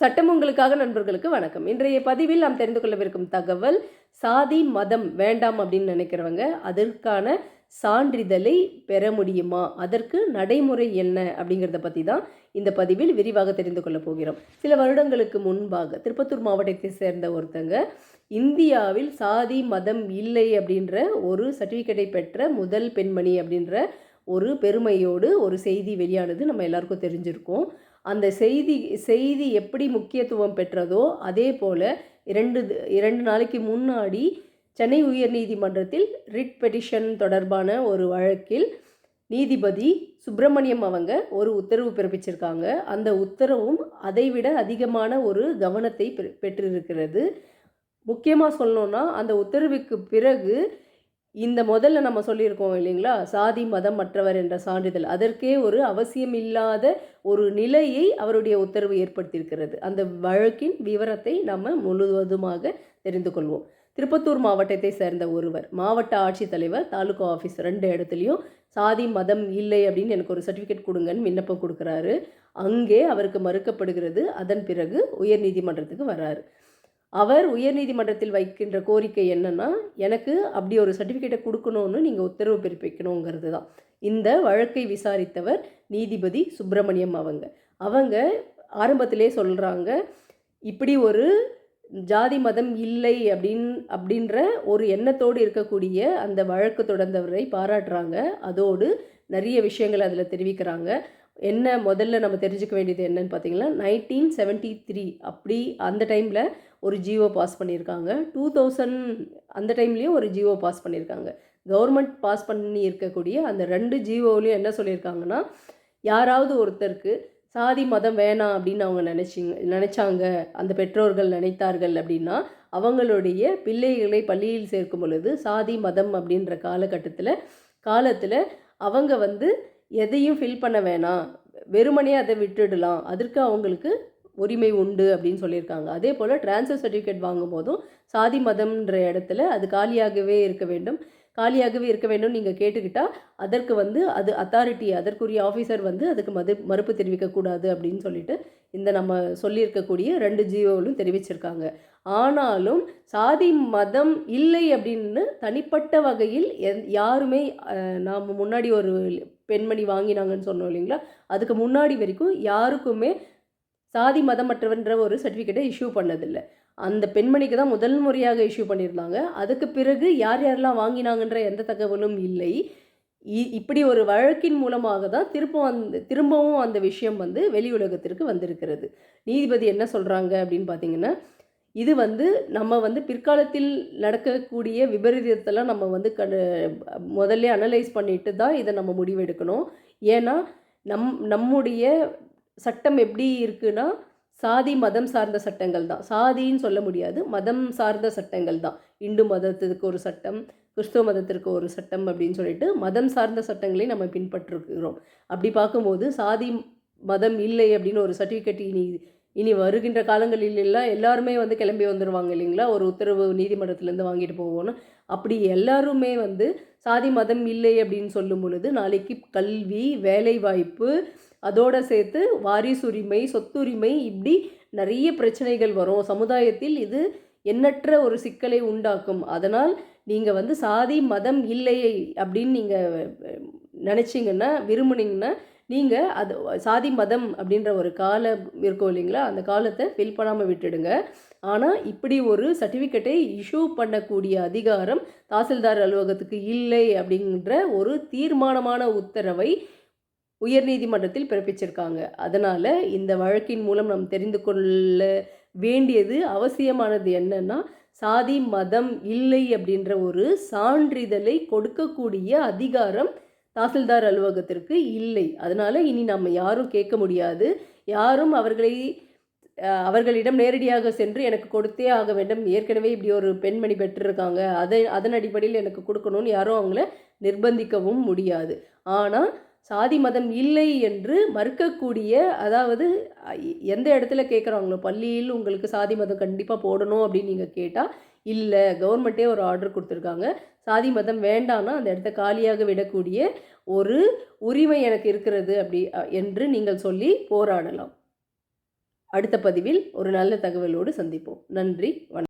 சட்டம் உங்களுக்காக நண்பர்களுக்கு வணக்கம். இன்றைய பதிவில் நாம் தெரிந்து கொள்ளவிருக்கும் தகவல் சாதி மதம் வேண்டாம் அப்படின்னு நினைக்கிறவங்க அதற்கான சான்றிதழை பெற முடியுமா? அதற்கு நடைமுறை என்ன? அப்படிங்கிறத பற்றி தான் இந்த பதிவில் விரிவாக தெரிந்து கொள்ள போகிறோம். சில வருடங்களுக்கு முன்பாக திருப்பத்தூர் மாவட்டத்தை சேர்ந்த ஒருத்தங்க இந்தியாவில் சாதி மதம் இல்லை அப்படின்ற ஒரு சர்டிஃபிகேட்டை பெற்ற முதல் பெண்மணி அப்படின்ற ஒரு பெருமையோடு ஒரு செய்தி வெளியானது நம்ம எல்லாருக்கும் தெரிஞ்சிருக்கோம். அந்த செய்தி செய்தி எப்படி முக்கியத்துவம் பெற்றதோ அதே போல் இரண்டு இரண்டு நாளைக்கு முன்னாடி சென்னை உயர்நீதிமன்றத்தில் ரிட் பெட்டிஷன் தொடர்பான ஒரு வழக்கில் நீதிபதி சுப்பிரமணியம் அவங்க ஒரு உத்தரவு பிறப்பிச்சிருக்காங்க. அந்த உத்தரவும் அதைவிட அதிகமான ஒரு கவனத்தை பெ- பெற்றிருக்கிறது. முக்கியமாக சொல்லணுன்னா அந்த உத்தரவுக்கு பிறகு இந்த முதல்ல நம்ம சொல்லியிருக்கோம் இல்லைங்களா? சாதி மதம் மற்றவர் என்ற சான்றிதழ். அதற்கே ஒரு அவசியம் இல்லாத ஒரு நிலையை அவருடைய உத்தரவு ஏற்படுத்தியிருக்கிறது. அந்த வழக்கின் விவரத்தை நம்ம முழுவதுமாக தெரிந்து கொள்வோம். திருப்பத்தூர் மாவட்டத்தை சேர்ந்த ஒருவர் மாவட்ட ஆட்சித்தலைவர் தாலுகா ஆஃபீஸ் ரெண்டு இடத்துலையும் சாதி மதம் இல்லை அப்படின்னு எனக்கு ஒரு சர்டிஃபிகேட் கொடுங்கன்னு விண்ணப்பம் கொடுக்குறாரு. அங்கே அவருக்கு மறுக்கப்படுகிறது. அதன் பிறகு உயர்நீதிமன்றத்துக்கு வராரு. அவர் உயர்நீதிமன்றத்தில் வைக்கின்ற கோரிக்கை என்னென்னா எனக்கு அப்படி ஒரு சர்டிஃபிகேட்டை கொடுக்கணும்னு நீங்கள் உத்தரவு பிறப்பிக்கணுங்கிறது தான். இந்த வழக்கை விசாரித்தவர் நீதிபதி சுப்பிரமணியம் அவங்க. அவங்க ஆரம்பத்திலே சொல்கிறாங்க இப்படி ஒரு ஜாதி மதம் இல்லை அப்படின் அப்படின்ற ஒரு எண்ணத்தோடு இருக்கக்கூடிய அந்த வழக்கு தொடர்ந்தவரை பாராட்டுறாங்க. அதோடு நிறைய விஷயங்கள் அதில் தெரிவிக்கிறாங்க. என்ன முதல்ல நம்ம தெரிஞ்சுக்க வேண்டியது என்னன்னு பார்த்தீங்கன்னா நைன்டீன் செவன்ட்டி த்ரீ அப்படி அந்த டைமில் ஒரு ஜியோ பாஸ் பண்ணியிருக்காங்க. டூ தௌசண்ட் அந்த டைம்லேயும் ஒரு ஜியோ பாஸ் பண்ணியிருக்காங்க. கவர்மெண்ட் பாஸ் பண்ணி இருக்கக்கூடிய அந்த ரெண்டு ஜியோவிலையும் என்ன சொல்லியிருக்காங்கன்னா யாராவது ஒருத்தருக்கு சாதி மதம் வேணாம் அப்படின்னு அவங்க நினச்சிங்க நினச்சாங்க அந்த பெற்றோர்கள் நினைத்தார்கள் அப்படின்னா அவங்களுடைய பிள்ளைகளை பள்ளியில் சேர்க்கும் பொழுது சாதி மதம் அப்படின்ற காலகட்டத்தில் காலத்தில் அவங்க வந்து எதையும் ஃபில் பண்ண வேணாம். வெறுமனே அதை விட்டுடலாம். அதற்கு அவங்களுக்கு உரிமை உண்டு அப்படின்னு சொல்லியிருக்காங்க. அதே போல் ட்ரான்ஸ்ஃபர் சர்டிஃபிகேட் வாங்கும் போதும் சாதி மதம்ன்ற இடத்துல அது காலியாகவே இருக்க வேண்டும். காலியாகவே இருக்க வேண்டும் நீங்கள் கேட்டுக்கிட்டால் அதற்கு வந்து அது அத்தாரிட்டி அதற்குரிய ஆஃபீஸர் வந்து அதுக்கு மது மறுப்பு தெரிவிக்கக்கூடாது அப்படின்னு சொல்லிட்டு இந்த நம்ம சொல்லியிருக்கக்கூடிய ரெண்டு ஜீவோகளும் தெரிவிச்சிருக்காங்க. ஆனாலும் சாதி மதம் இல்லை அப்படின்னு தனிப்பட்ட வகையில் எந் யாருமே நாம் முன்னாடி ஒரு பெண்மணி வாங்கினாங்கன்னு சொன்னோம் இல்லைங்களா? அதுக்கு முன்னாடி வரைக்கும் யாருக்குமே சாதி மதமற்றவன்ற ஒரு சர்டிஃபிகேட்டை இஷ்யூ பண்ணதில்லை. அந்த பெண்மணிக்கு தான் முதல் முறையாக இஷ்யூ பண்ணியிருந்தாங்க. அதுக்கு பிறகு யார் யாரெல்லாம் வாங்கினாங்கன்ற எந்த தகவலும் இல்லை. இ- இப்படி ஒரு வழக்கின் மூலமாக தான் திருப்பம் அந்த திரும்பவும் அந்த விஷயம் வந்து வெளி உலகத்திற்கு வந்திருக்கிறது. நீதிபதி என்ன சொல்கிறாங்க அப்படின்னு பார்த்தீங்கன்னா இது வந்து நம்ம வந்து பிற்காலத்தில் நடக்கக்கூடிய விபரீதத்தெல்லாம் நம்ம வந்து க முதல்ல அனலைஸ் பண்ணிட்டு தான் இதை நம்ம முடிவெடுக்கணும். ஏன்னா நம் நம்முடைய சட்டம் எப்படி இருக்குன்னா சாதி மதம் சார்ந்த சட்டங்கள் தான். சாதின்னு சொல்ல முடியாது. மதம் சார்ந்த சட்டங்கள் தான். இந்து மதத்துக்கு ஒரு சட்டம் கிறிஸ்துவ மதத்திற்கு ஒரு சட்டம் அப்படின்னு சொல்லிட்டு மதம் சார்ந்த சட்டங்களை நம்ம பின்பற்றுகிறோம். அப்படி பார்க்கும்போது சாதி மதம் இல்லை அப்படின்னு ஒரு சர்டிஃபிகேட் இனி இனி வருகின்ற காலங்களில் எல்லாம் எல்லாருமே வந்து கிளம்பி வந்துடுவாங்க இல்லைங்களா? ஒரு உத்தரவு நீதிமன்றத்திலேருந்து வாங்கிட்டு போவோன்னு அப்படி எல்லாருமே வந்து சாதி மதம் இல்லை அப்படின்னு சொல்லும் பொழுது நாளைக்கு கல்வி வேலைவாய்ப்பு அதோடு சேர்த்து வாரிசுரிமை சொத்துரிமை இப்படி நிறைய பிரச்சனைகள் வரும். சமுதாயத்தில் இது எண்ணற்ற ஒரு சிக்கலை உண்டாக்கும். அதனால் நீங்கள் வந்து சாதி மதம் இல்லை அப்படின்னு நீங்கள் நினச்சிங்கன்னா விரும்புனீங்கன்னா நீங்கள் அது சாதி மதம் அப்படின்ற ஒரு காலம் இருக்கும் இல்லைங்களா? அந்த காலத்தை ஃபில் பண்ணாமல் விட்டுடுங்க. ஆனால் இப்படி ஒரு சர்டிஃபிகேட்டை இஷ்யூ பண்ணக்கூடிய அதிகாரம் தாசில்தார் அலுவலகத்துக்கு இல்லை அப்படின்ற ஒரு தீர்மானமான உத்தரவை உயர்நீதிமன்றத்தில் பிறப்பிச்சிருக்காங்க. அதனால் இந்த வழக்கின் மூலம் நாம் தெரிந்து கொள்ள வேண்டியது அவசியமானது என்னன்னா சாதி மதம் இல்லை அப்படின்ற ஒரு சான்றிதழை கொடுக்கக்கூடிய அதிகாரம் தாசில்தார் அலுவலகத்திற்கு இல்லை. அதனால் இனி நம்ம யாரும் கேட்க முடியாது. யாரும் அவர்களை அவர்களிடம் நேரடியாக சென்று எனக்கு கொடுத்தே ஆக வேண்டும். ஏற்கனவே இப்படி ஒரு பெண்மணி பெற்றிருக்காங்க. அதை அதன் அடிப்படையில் எனக்கு கொடுக்கணும்னு யாரும் அவங்கள நிர்பந்திக்கவும் முடியாது. ஆனால் சாதி மதம் இல்லை என்று மறுக்கக்கூடிய அதாவது எந்த இடத்துல கேட்குறாங்களோ பள்ளியில் உங்களுக்கு சாதி மதம் கண்டிப்பாக போடணும் அப்படின்னு நீங்கள் கேட்டால் இல்லை கவர்மெண்ட்டே ஒரு ஆர்டர் கொடுத்துருக்காங்க. சாதி மதம் வேண்டாம்னா அந்த இடத்த காலியாக விடக்கூடிய ஒரு உரிமை எனக்கு இருக்கிறது அப்படி என்று நீங்கள் சொல்லி போராடலாம். அடுத்த பதிவில் ஒரு நல்ல தகவலோடு சந்திப்போம். நன்றி வணக்கம்.